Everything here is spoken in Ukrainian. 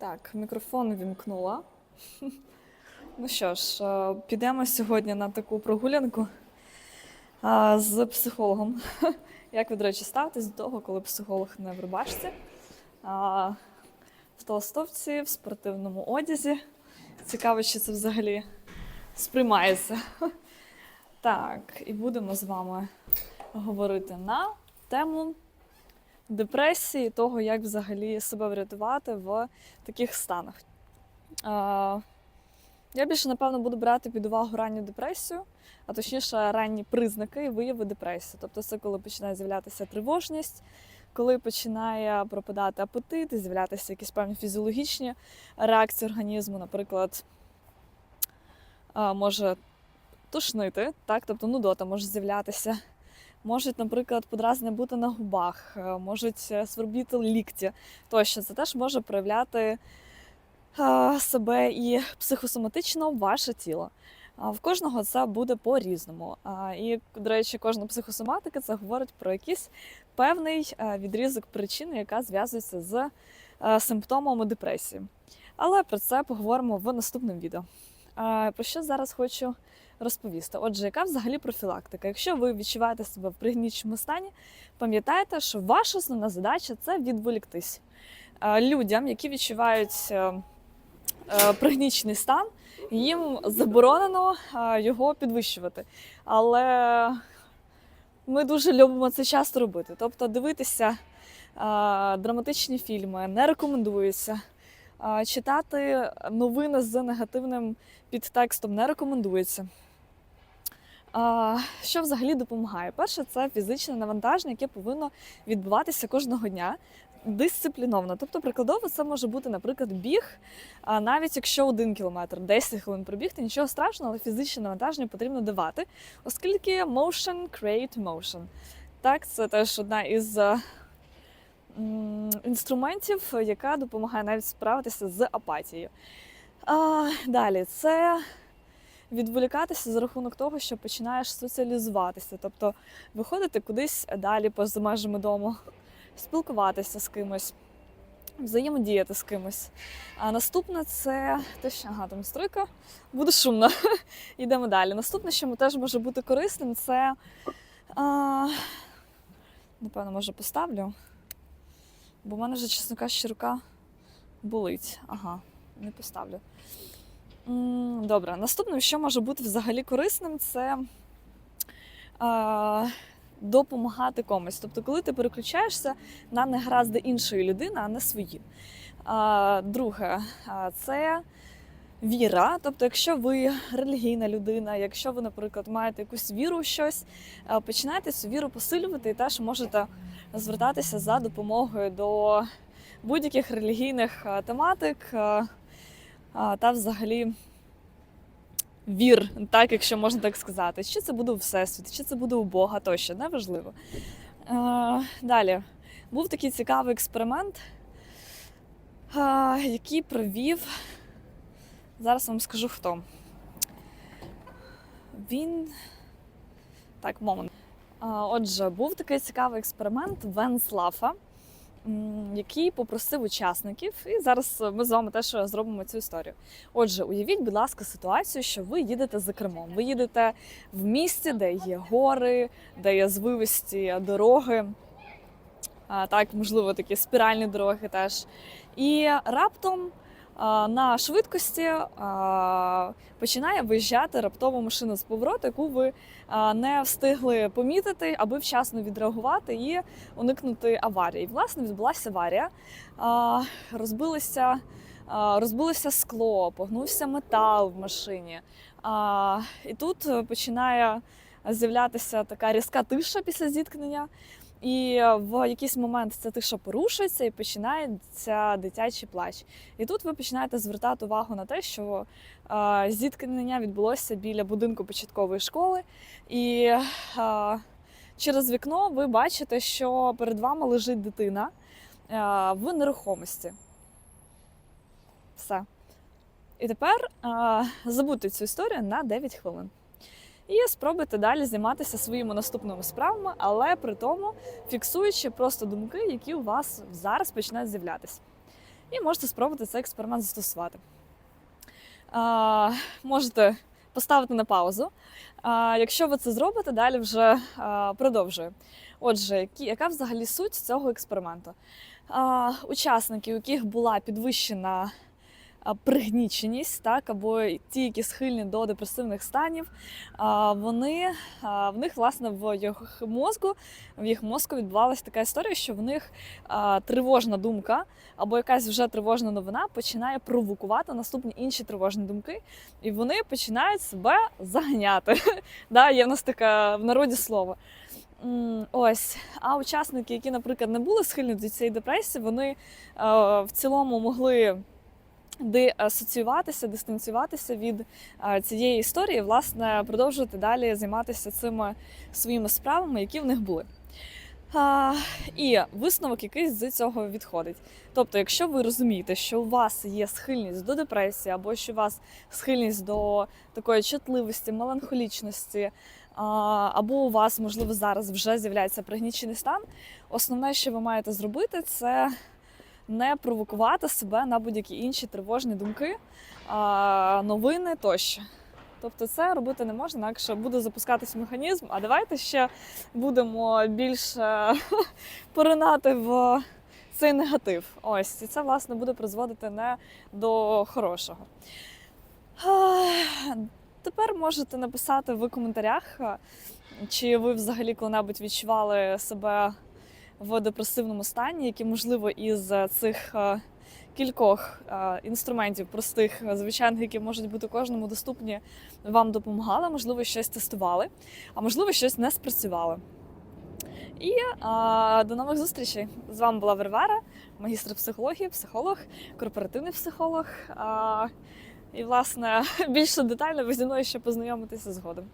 Так, мікрофон вімкнула. Ну що ж, е, підемо сьогодні на таку прогулянку е, з психологом. Як ви, до речі, ставитесь до того, коли психолог не в рубашці, а в толстовці, в спортивному одязі. Цікаво, чи це взагалі сприймається. Так, і будемо з вами говорити на тему депресії, того, як взагалі себе врятувати в таких станах. Я більше, напевно, буду брати під увагу ранню депресію, а точніше, ранні признаки і вияви депресії. Тобто, це коли починає з'являтися тривожність, коли починає пропадати апетит, з'являтися якісь певні фізіологічні реакції організму, наприклад, може тушнити, так? тобто нудота може з'являтися. Можуть, наприклад, подразнення бути на губах, е, можуть е, свербіти лікті тощо. Це теж може проявляти е, себе і психосоматично ваше тіло. В кожного це буде по-різному. І, до речі, кожна психосоматика це говорить про якийсь певний відрізок причини, яка зв'язується з симптомами депресії. Але про це поговоримо в наступному відео. Про що зараз хочу розповісти. Отже, яка взагалі профілактика? Якщо ви відчуваєте себе в пригніченому стані, пам'ятайте, що ваша основна задача це відволіктись. Е, Людям, які відчувають е, е, пригнічений стан, їм заборонено його підвищувати. Але ми дуже любимо це часто робити. Тобто дивитися драматичні фільми не рекомендується. Читати новини з негативним підтекстом не рекомендується. Що взагалі допомагає? Перше, це фізичне навантаження, яке повинно відбуватися кожного дня дисципліновано. Тобто, прикладово, це може бути, наприклад, біг, а навіть якщо один кілометр, 10 хвилин пробігти, нічого страшного, але фізичне навантаження потрібно давати, оскільки motion create motion. Так, це теж одна із е, інструментів, яка допомагає навіть справитися з апатією. А, Далі, це відволікатися за рахунок того, що починаєш соціалізуватися, тобто виходити кудись далі поза межами дому, спілкуватися з кимось, взаємодіяти з кимось. А наступне це те, що ага, там стройка буде шумно. Йдемо далі. Наступне, що теж може бути корисним, це а, напевно, може поставлю. Бо в мене вже, чесно кажучи, рука болить. Ага, не поставлю. Добре, наступним, що може бути взагалі корисним, це а, допомагати комусь. Тобто, коли ти переключаєшся на негаразди іншої людини, а не свої. А, друге, це віра. Тобто, якщо ви релігійна людина, якщо ви, наприклад, маєте якусь віру в щось, починайте цю віру посилювати і теж можете звертатися за допомогою до будь-яких релігійних тематик. Та взагалі вір, так, якщо можна так сказати. Чи це буде у Всесвіт, чи це буде у Бога, тощо, неважливо. Далі. Був такий цікавий експеримент, який провів. Зараз вам скажу хто. Він. Так, момент. Отже, був такий цікавий експеримент Венслафа, який попросив учасників, і зараз ми з вами теж зробимо цю історію. Отже, уявіть, будь ласка, ситуацію, що ви їдете за кермом. Ви їдете в місті, де є гори, де є звивисті дороги, а, так, можливо, такі спіральні дороги теж. І раптом на швидкості починає виїжджати раптова машина з повороту, яку ви не встигли помітити, аби вчасно відреагувати і уникнути аварії. Власне, відбулася аварія, а, розбилося, розбилося скло, погнувся метал в машині. І тут починає з'являтися така різка тиша після зіткнення. І в якийсь момент ця тиша порушується і починається дитячий плач. І тут ви починаєте звертати увагу на те, що е, зіткнення відбулося біля будинку початкової школи, і е, через вікно ви бачите, що перед вами лежить дитина е, в нерухомості. Все. І тепер е, забудьте цю історію на 9 хвилин. І спробуйте далі займатися своїми наступними справами, але при тому фіксуючи просто думки, які у вас зараз починають з'являтися. і можете спробувати цей експеримент застосувати. А, можете поставити на паузу. А, якщо ви це зробите, далі вже а, продовжую. Отже, які, яка взагалі суть цього експерименту? А, учасники, у яких була підвищена пригніченість, так, або ті, які схильні до депресивних станів, вони, в них, власне, в їх мозку, в їх мозку відбувалася така історія, що в них тривожна думка або якась вже тривожна новина починає провокувати наступні інші тривожні думки, і вони починають себе заганяти. Да, Є в нас таке в народі слово. Ось, а учасники, які, наприклад, не були схильні до цієї депресії, вони в цілому могли деасоціюватися, дистанціюватися від цієї історії, власне, продовжувати далі займатися цими своїми справами, які в них були. А, і висновок якийсь з цього відходить. Тобто, якщо ви розумієте, що у вас є схильність до депресії, або що у вас схильність до такої чутливості, меланхолічності, а, або у вас, можливо, зараз вже з'являється пригнічений стан, основне, що ви маєте зробити, це не провокувати себе на будь-які інші тривожні думки, новини тощо. Тобто це робити не можна, інакше буде запускатись механізм. А давайте ще будемо більше поринати в цей негатив. Ось і це власне буде призводити не до хорошого. Тепер можете написати в коментарях, чи ви взагалі коли-небудь відчували себе в депресивному стані, які, можливо, із цих е, кількох е, інструментів, простих, е, звичайних, які можуть бути кожному доступні, вам допомагали, можливо, щось тестували, а можливо, щось не спрацювало. І а, до нових зустрічей! З вами була Варвара, магістр психології, психолог, корпоративний психолог. А, і, власне, більше детально ви зі мною ще познайомитеся згодом.